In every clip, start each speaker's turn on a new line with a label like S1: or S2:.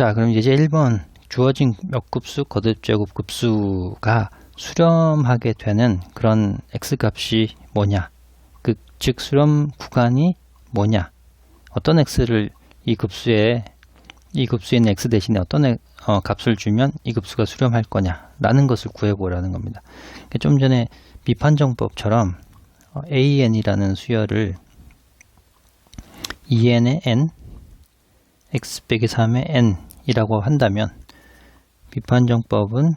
S1: 자, 그럼 이제 1번 주어진 몇 급수 거듭 제곱 급수가 수렴하게 되는 그런 x 값이 뭐냐? 그, 즉 수렴 구간이 뭐냐? 어떤 x를 이 급수에 이 급수에 있는 x 대신에 어떤 애- 어, 값을 주면 이 급수가 수렴할 거냐라는 것을 구해보라는 겁니다. 그러니까 좀 전에 미판정법처럼 어, an이라는 수열을 2n의 n, x 빼기 3의 n 이라고 한다면 미판정법은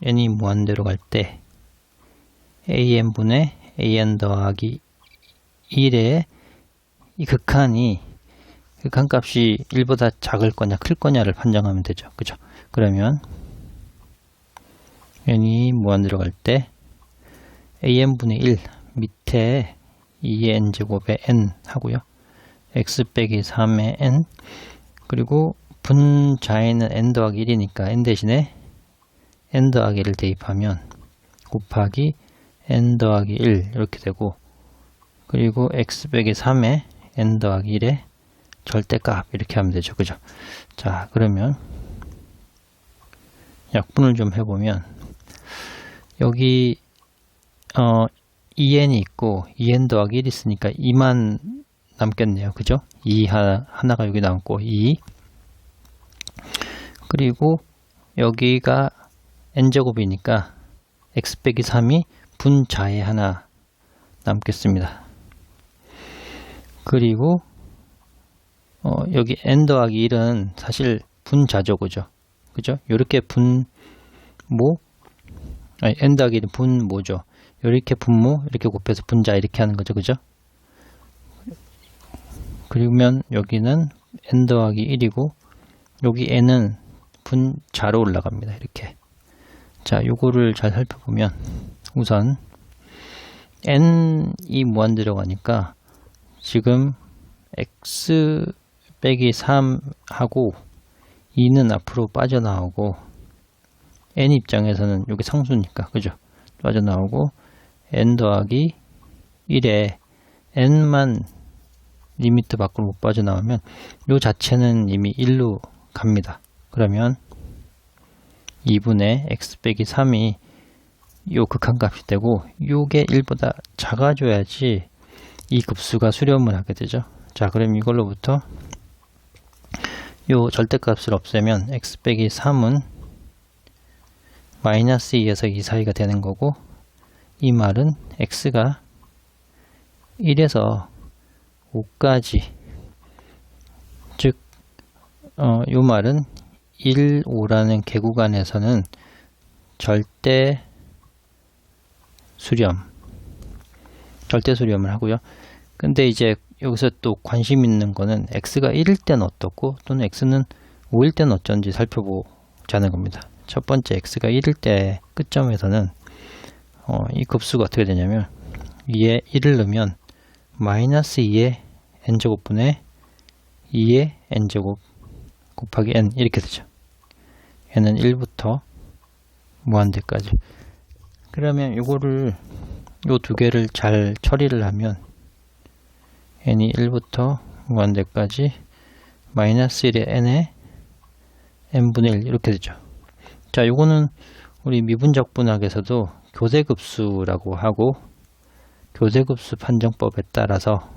S1: n이 무한대로 갈 때 an분의 an 더하기 1의 이 극한이 극한 값이 1보다 작을 거냐 클 거냐를 판정하면 되죠. 그죠? 그러면 n이 무한대로 갈 때 an분의 1 밑에 2n 제곱의 n 하고요. x 빼기 3의 n 그리고 분자에는 n 더하기 1이니까 n 대신에 n 더하기 1을 대입하면 곱하기 n 더하기 1 이렇게 되고 그리고 x 빼기 3에 n 더하기 1의 절대값 이렇게 하면 되죠. 그죠? 자 그러면 약분을 좀 해보면 여기 어 2n이 있고 2n 더하기 1 있으니까 2만 남겠네요. 그죠? 2 하나, 하나가 여기 남고 2 그리고 여기가 n제곱이니까 x 빼기 3이 분자에 하나 남겠습니다. 그리고 어, 여기 n 더하기 1은 사실 분자죠. 그죠? 그죠? 요렇게 분모 아니 n 더하기 1은 분모죠. 요렇게 분모 이렇게 곱해서 분자 이렇게 하는 거죠. 그죠? 그러면 여기는 n 더하기 1이고 여기 n은 분자로 올라갑니다. 이렇게. 자, 요거를 잘 살펴보면 우선 n이 무한 들어가니까 지금 x 빼기 3하고 2는 앞으로 빠져나오고 n 입장에서는 여기 상수니까 그죠? 빠져나오고 n 더하기 1에 n만 리미트 밖으로 못 빠져나오면 요 자체는 이미 1로 갑니다. 그러면 2분의 x 빼기 3이 요 극한값이 되고 요게 1보다 작아져야지 이 급수가 수렴을 하게 되죠. 자 그럼 이걸로부터 요 절대값을 없애면 x 빼기 3은 마이너스 2에서 2 사이가 되는 거고 이 말은 x가 1에서 5까지 즉 어, 요 말은 1, 5라는 개구간에서는 절대 수렴 절대 수렴을 하고요. 근데 이제 여기서 또 관심 있는 거는 x가 1일 때는 어떻고 또는 x는 5일 때는 어쩐지 살펴보자는 겁니다. 첫 번째 x가 1일 때 끝점에서는 어, 이 급수가 어떻게 되냐면 위에 1을 넣으면 마이너스 2의 n제곱분의 2의 n제곱 곱하기 n 이렇게 되죠. n은 1부터 무한대까지. 그러면 이거를 요두 개를 잘 처리를 하면 n이 1부터 무한대까지 마이너스 1의 n에 n분의 1 이렇게 되죠. 자, 요거는 우리 미분적분학에서도 교대급수라고 하고 교대급수 판정법에 따라서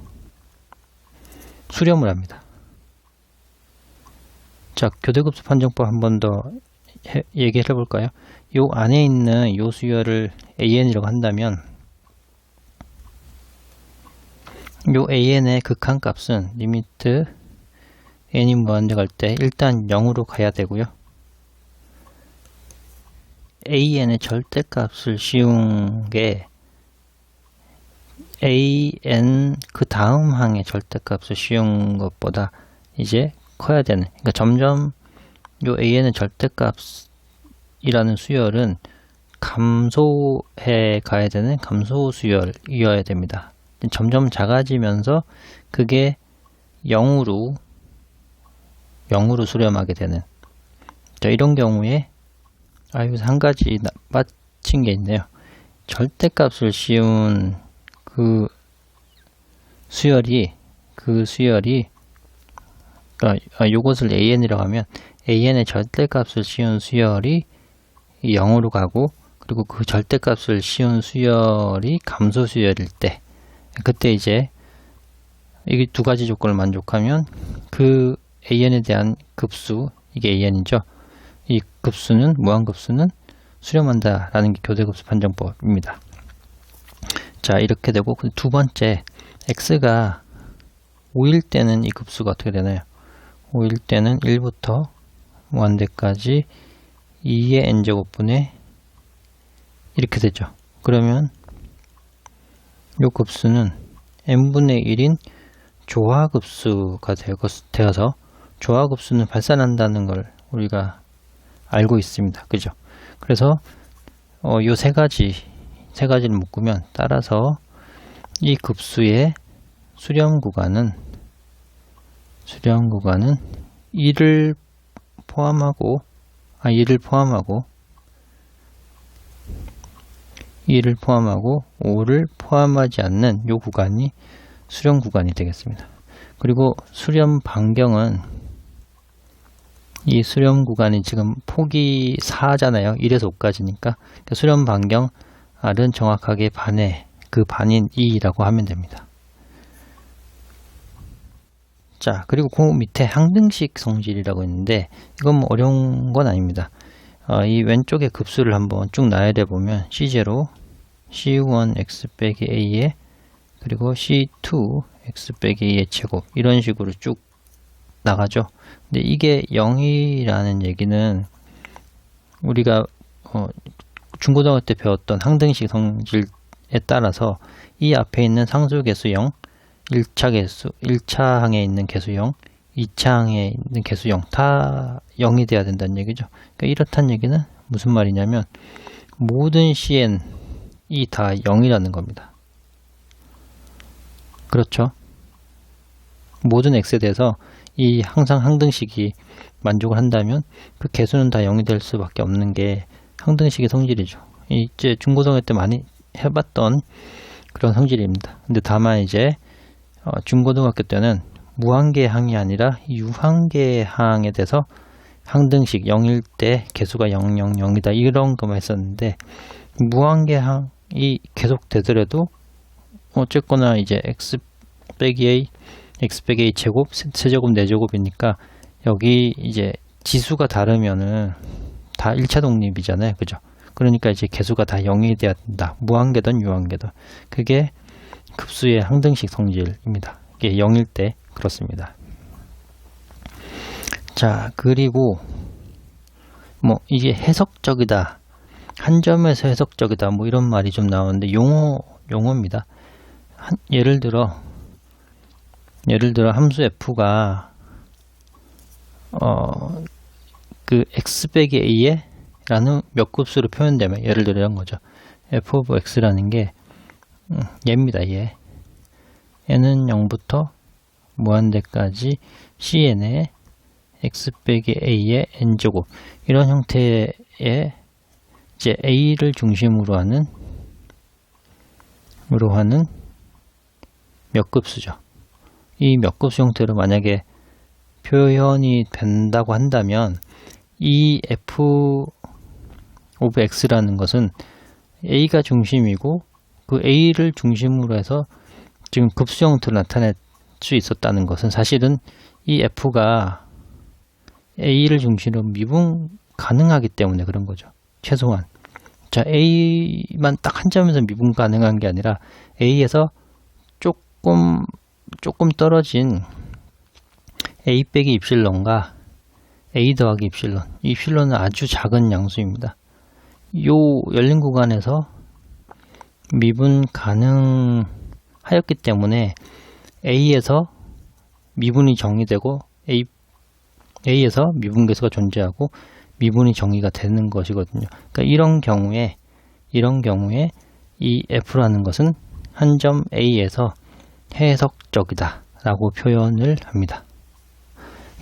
S1: 수렴을 합니다. 자, 교대급수 판정법 한 번 더 얘기해 볼까요? 요 안에 있는 요 수열을 an이라고 한다면 요 an의 극한값은 리미트 n이 무한대 갈 때 일단 0으로 가야 되고요. an의 절대값을 씌운 게 an 그 다음 항의 절대값을 씌운 것보다 이제 커야 되는 그러니까 점점 요 an의 절대값이라는 수열은 감소해 가야 되는 감소 수열이어야 됩니다. 점점 작아지면서 그게 0으로 0으로 수렴하게 되는 자 이런 경우에 아 여기서 한 가지 나, 빠친 게 있네요. 절대값을 씌운 그 수열이 그 수열이 그러니까 아, 요것을 an이라고 하면 an의 절대값을 씌운 수열이 0으로 가고 그리고 그 절대값을 씌운 수열이 감소 수열일 때 그때 이제 이게 두 가지 조건을 만족하면 그 an에 대한 급수 이게 an이죠. 이 급수는 무한급수는 수렴한다 라는 게 교대급수 판정법입니다. 자 이렇게 되고 그두 번째 x가 5일 때는 이 급수가 어떻게 되나요? 5일 때는 1부터 무한대까지 2의 n제곱분의 이렇게 되죠. 그러면 이 급수는 n분의 1인 조화급수가 되어서 조화급수는 발산한다는 걸 우리가 알고 있습니다. 그죠? 그래서 어, 요세 가지 세 가지를 묶으면 따라서 이 급수의 수렴 구간은 수렴 구간은 1을 포함하고 아 1을 포함하고 1을 포함하고 5를 포함하지 않는 요 구간이 수렴 구간이 되겠습니다. 그리고 수렴 반경은 이 수렴 구간이 지금 폭이 4잖아요. 1에서 5까지니까 그러니까 수렴 반경 R은 정확하게 반의 그 반인 2라고 하면 됩니다. 자 그리고 그 밑에 항등식 성질이라고 있는데 이건 뭐 어려운 건 아닙니다. 어, 이 왼쪽에 급수를 한번 쭉 나열해 보면 C0, C1 x 빼기 A에 그리고 C2 x 빼기 A의 제곱 이런 식으로 쭉 나가죠. 근데 이게 0이라는 얘기는 우리가 어, 중고등학교 때 배웠던 항등식 성질에 따라서 이 앞에 있는 상수계수 0, 1차 개수, 1차 항에 있는 개수 0, 2차 항에 있는 개수 0, 다 0이 돼야 된다는 얘기죠. 그러니까 이렇다는 얘기는 무슨 말이냐면 모든 cn이 다 0이라는 겁니다. 그렇죠. 모든 x에 대해서 이 항상 항등식이 만족을 한다면 그 개수는 다 0이 될 수밖에 없는 게 항등식의 성질이죠. 이제 중고등학교 때 많이 해봤던 그런 성질입니다. 근데 다만 이제 어, 중고등학교 때는 무한계항이 아니라 유한계항에 대해서 항등식 0일 때 개수가 000이다 이런 것만 했었는데 무한계항이 계속 되더라도 어쨌거나 이제 x 빼기 a x 빼기 a 제곱 세제곱 4제곱이니까 여기 이제 지수가 다르면은 다 1차 독립이잖아요. 그죠? 그러니까 이제 개수가 다 0이 돼야 된다. 무한계든 유한계든. 그게 급수의 항등식 성질입니다. 이게 0일 때 그렇습니다. 자, 그리고 뭐 이게 해석적이다. 한 점에서 해석적이다. 뭐 이런 말이 좀 나오는데 용어 용어입니다. 한, 예를 들어 예를 들어 함수 f가 어 그 x 빼기 a에 라는 몇 급수로 표현되면 예를 들어 이런 거죠. f of x라는 게 음, 얘입니다. 얘. 얘는 0부터 무한대까지 cn의 x 빼기 a의 n제곱 이런 형태의 이제 a를 중심으로 하는 으로 하는 몇 급수죠. 이 몇 급수 형태로 만약에 표현이 된다고 한다면 이 f of x라는 것은 a가 중심이고 그 A를 중심으로 해서 지금 급수 형태로 나타낼 수 있었다는 것은 사실은 이 F가 A를 중심으로 미분 가능하기 때문에 그런 거죠. 최소한. 자, A만 딱 한 점에서 미분 가능한 게 아니라 A에서 조금, 조금 떨어진 A 빼기 입실론과 A 더하기 입실론. 입실론은 아주 작은 양수입니다. 요 열린 구간에서 미분 가능하였기 때문에 A에서 미분이 정의되고 A, A에서 미분계수가 존재하고 미분이 정의가 되는 것이거든요. 그러니까 이런 경우에 이런 경우에 이 F라는 것은 한 점 A에서 해석적이다 라고 표현을 합니다.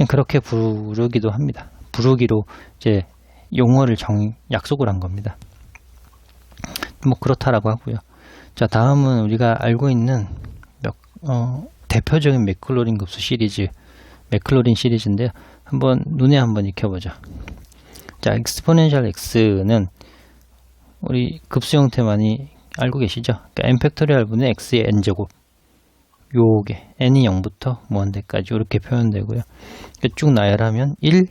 S1: 그렇게 부르기도 합니다. 부르기로 이제 용어를 정 약속을 한 겁니다. 뭐 그렇다라고 하고요. 자 다음은 우리가 알고 있는 몇, 어, 대표적인 맥클로린 급수 시리즈 맥클로린 시리즈인데요. 한번 눈에 한번 익혀보자. 자, 익스포넨셜 x는 우리 급수 형태 많이 알고 계시죠? 그러니까 n 팩토리얼 분의 x의 n 제곱 요게 n이 0부터 무한대까지 이렇게 표현되고요. 이렇게 쭉 나열하면 1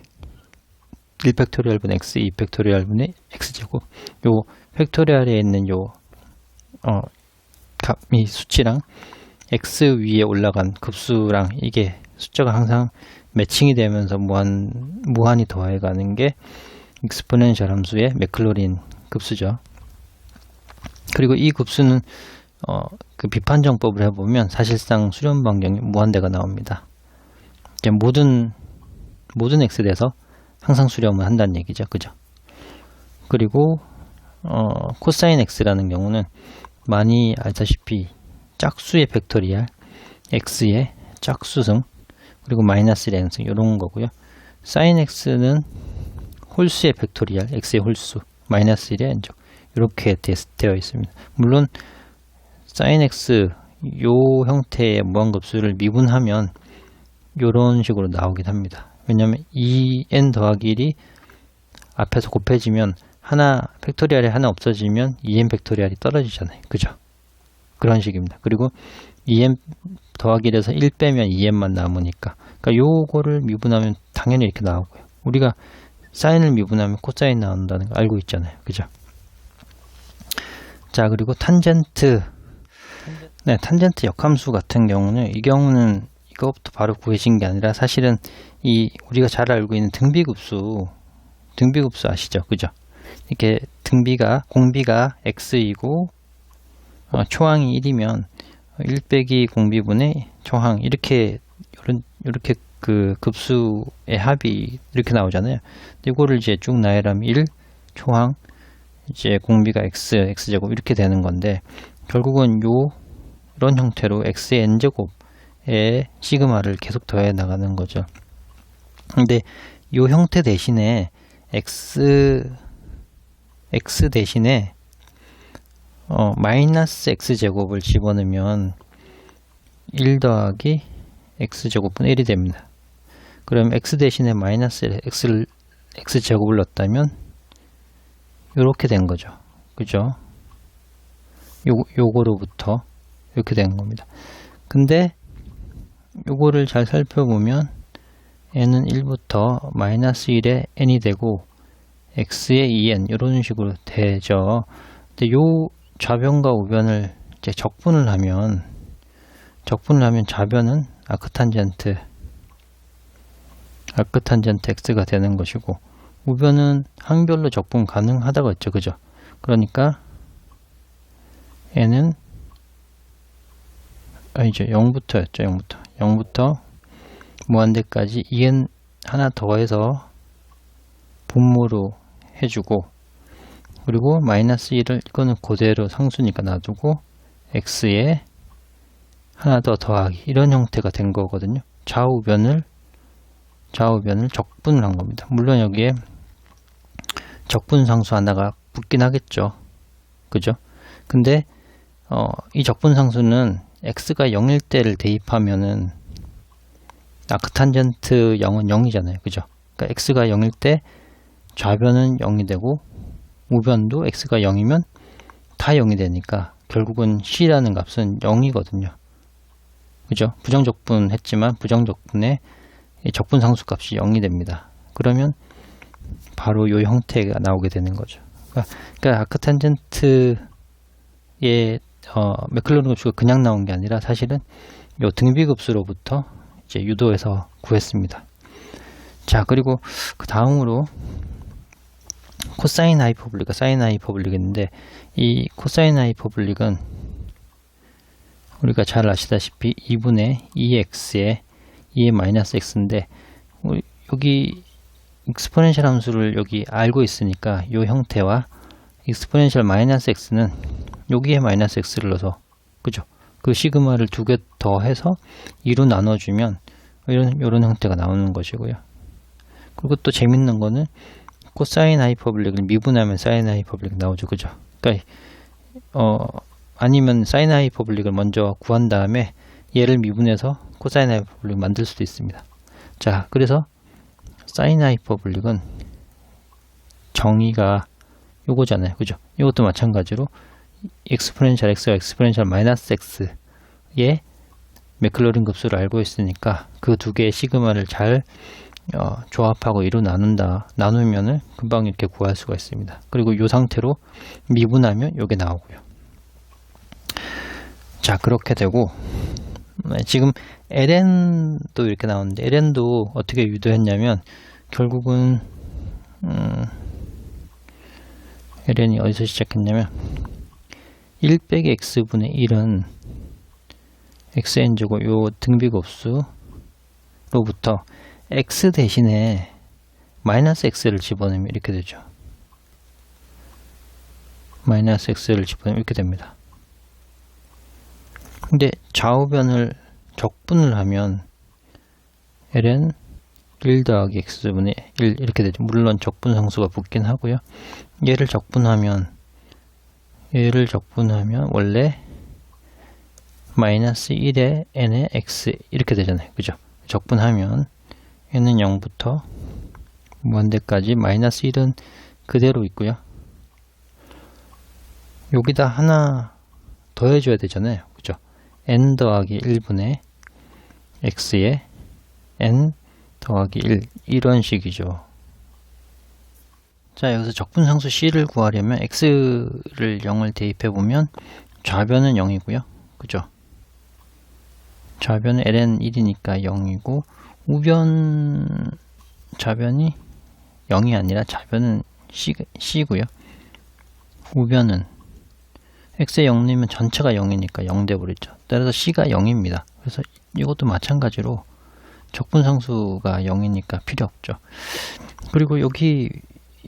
S1: 1 팩토리얼 분의 x, 2 팩토리얼 분의 x 제곱 요 팩토리얼에 있는 요 어, 값이 수치랑 x 위에 올라간 급수랑 이게 숫자가 항상 매칭이 되면서 무한 무한히 더해 가는 게 익스포넨셜 함수의 맥클로린 급수죠. 그리고 이 급수는 어, 그 비판정법을 해보면 사실상 수렴 반경이 무한대가 나옵니다. 이제 모든 모든 x 대에서 항상 수렴을 한다는 얘기죠, 그죠? 그리고 어, 코사인 x라는 경우는 많이 알다시피 짝수의 팩토리알 x의 짝수승 그리고 마이너스 1의 n승 이런 거고요. 사인 x는 홀수의 팩토리알 x의 홀수 마이너스 1의 n적 이렇게 되어 있습니다. 물론 sin x 요 형태의 무한급수를 미분하면 이런 식으로 나오긴 합니다. 왜냐하면 2n 더하기 1이 앞에서 곱해지면 하나 팩토리알이 하나 없어지면 2n 팩토리알이 떨어지잖아요. 그죠? 그런 식입니다. 그리고 2n 더하기 1에서 1 빼면 2n만 남으니까 그러니까 요거를 미분하면 당연히 이렇게 나오고요. 우리가 사인을 미분하면 코사인 나온다는 거 알고 있잖아요. 그죠? 자, 그리고 탄젠트. 네, 탄젠트 역함수 같은 경우는 이 경우는 이것부터 바로 구해진 게 아니라 사실은 이 우리가 잘 알고 있는 등비급수 등비급수 아시죠? 그죠? 이렇게 등비가 공비가 x이고 어, 초항이 1이면 1 빼기 공비분의 초항 이렇게 이런 이렇게 그 급수의 합이 이렇게 나오잖아요. 이거를 이제 쭉 나열하면 1 초항 이제 공비가 x, x제곱 이렇게 되는 건데 결국은 요 이런 형태로 x의 n제곱 에 시그마를 계속 더해 나가는 거죠. 근데 요 형태 대신에 x x 대신에 어, 마이너스 x제곱을 집어넣으면 1 더하기 x제곱분 1이 됩니다. 그럼 x 대신에 마이너스 x를 x제곱을 넣었다면 이렇게 된 거죠. 그죠? 요, 요거로부터 이렇게 된 겁니다. 근데 요거를 잘 살펴보면 n은 1부터 마이너스 1에 n이 되고 x의 2n 이런 식으로 되죠. 근데 요 좌변과 우변을 이제 적분을 하면 적분을 하면 좌변은 아크탄젠트 아크탄젠트 x가 되는 것이고 우변은 항별로 적분 가능하다고 했죠. 그죠? 그러니까 n은 아니죠. 0부터였죠. 0부터. 0부터 무한대까지 2n 하나 더해서 분모로 해주고 그리고 마이너스 1을 이거는 그대로 상수니까 놔두고 x에 하나 더 더하기 이런 형태가 된 거거든요. 좌우변을 좌우변을 적분을 한 겁니다. 물론 여기에 적분 상수 하나가 붙긴 하겠죠. 그죠? 근데 어, 이 적분 상수는 x가 0일 때를 대입하면은 아크 탄젠트 0은 0이잖아요. 그죠? 그러니까 x가 0일 때 좌변은 0이 되고 우변도 x가 0이면 다 0이 되니까 결국은 c라는 값은 0이거든요. 그죠? 부정적분 했지만 부정적분의 적분 상수 값이 0이 됩니다. 그러면 바로 이 형태가 나오게 되는 거죠. 그러니까, 그러니까 아크 탄젠트의 어, 맥클로린 급수가 그냥 나온 게 아니라 사실은 요 등비 급수로부터 이제 유도해서 구했습니다. 자 그리고 그 다음으로 코사인 하이퍼블릭과 사인 하이퍼블릭인데 이 코사인 하이퍼블릭은 우리가 잘 아시다시피 2분의 2x의 2의 마이너스 x인데 여기 익스포넨셜 함수를 여기 알고 있으니까 이 형태와 익스포넨셜 마이너스 x는 여기에 마이너스 x를 넣어서 그죠? 그 시그마를 두 개 더 해서 2로 나눠주면 이런 이런 형태가 나오는 것이고요. 그리고 또 재밌는 거는 코사인 하이퍼블릭을 미분하면 사인 하이퍼블릭 나오죠, 그죠? 그러니까 어 아니면 사인 하이퍼블릭을 먼저 구한 다음에 얘를 미분해서 코사인 하이퍼블릭 만들 수도 있습니다. 자, 그래서 사인 하이퍼블릭은 정의가 요거잖아요. 그죠? 이것도 마찬가지로 엑스포넨셜 x와 엑스포넨셜 마이너스 x의 맥클로린 급수를 알고 있으니까 그 두 개의 시그마를 잘 어, 조합하고 이로 나눈다 나누면은 금방 이렇게 구할 수가 있습니다. 그리고 이 상태로 미분하면 이게 나오고요. 자 그렇게 되고 네, 지금 ln도 이렇게 나오는데 ln도 어떻게 유도했냐면 결국은 음, ln이 어디서 시작했냐면 1 빼기 x분의 1은 xn제곱 요 등비급수로부터 x 대신에 마이너스 x를 집어넣으면 이렇게 되죠. 마이너스 x를 집어넣으면 이렇게 됩니다. 근데 좌우변을 적분을 하면 ln 1 더하기 x분의 1 이렇게 되죠. 물론 적분 상수가 붙긴 하고요. 얘를 적분하면 얘를 적분하면 원래 마이너스 1에 n의 x 이렇게 되잖아요. 그죠? 적분하면 n은 0부터 무한대까지 마이너스 1은 그대로 있고요. 여기다 하나 더해줘야 되잖아요. 그죠? n 더하기 1분의 x에 n 더하기 1 이런 식이죠. 자 여기서 적분상수 c를 구하려면 x를 0을 대입해 보면 좌변은 0이고요. 그죠? 좌변은 ln 1이니까 0이고 우변 좌변이 0이 아니라 좌변은 C, C고요. 우변은 X에 0 넣으면 전체가 0이니까 0 돼버리죠. 따라서 C가 0입니다. 그래서 이것도 마찬가지로 적분상수가 0이니까 필요 없죠. 그리고 여기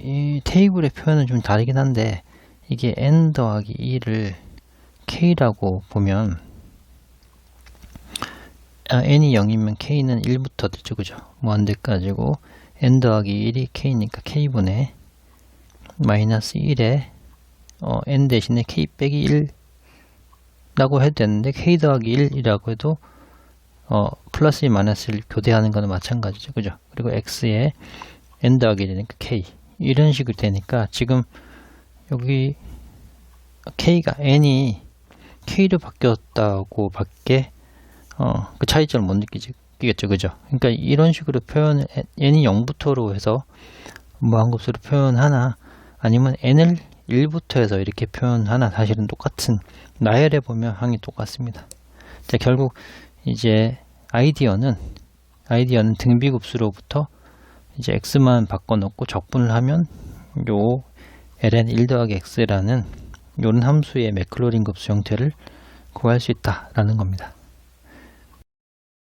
S1: 이 테이블의 표현은 좀 다르긴 한데 이게 n 더하기 2를 k라고 보면 아, n이 0이면 k는 1부터 되죠. 그죠? 무한대까지고 n 더하기 1이 k니까 k분의 마이너스 1에 어, n 대신에 k 빼기 1 라고 해도 되는데 k 더하기 1이라고 해도 어, 플러스 마이너스를 교대하는 거는 마찬가지죠. 그죠? 그리고 x에 n 더하기 1이니까 k 이런 식으로 되니까 지금 여기 k가 n이 k로 바뀌었다고 밖에 어, 그 차이점을 못 느끼겠죠. 그죠? 그러니까 이런 식으로 표현, n이 0부터로 해서 무한급수로 표현하나, 아니면 n을 1부터 해서 이렇게 표현하나, 사실은 똑같은, 나열해 보면 항이 똑같습니다. 자, 결국 이제 아이디어는, 아이디어는 등비급수로부터 이제 x만 바꿔놓고 적분을 하면 요 ln 1 더하기 x라는 요런 함수의 맥클로린 급수 형태를 구할 수 있다라는 겁니다.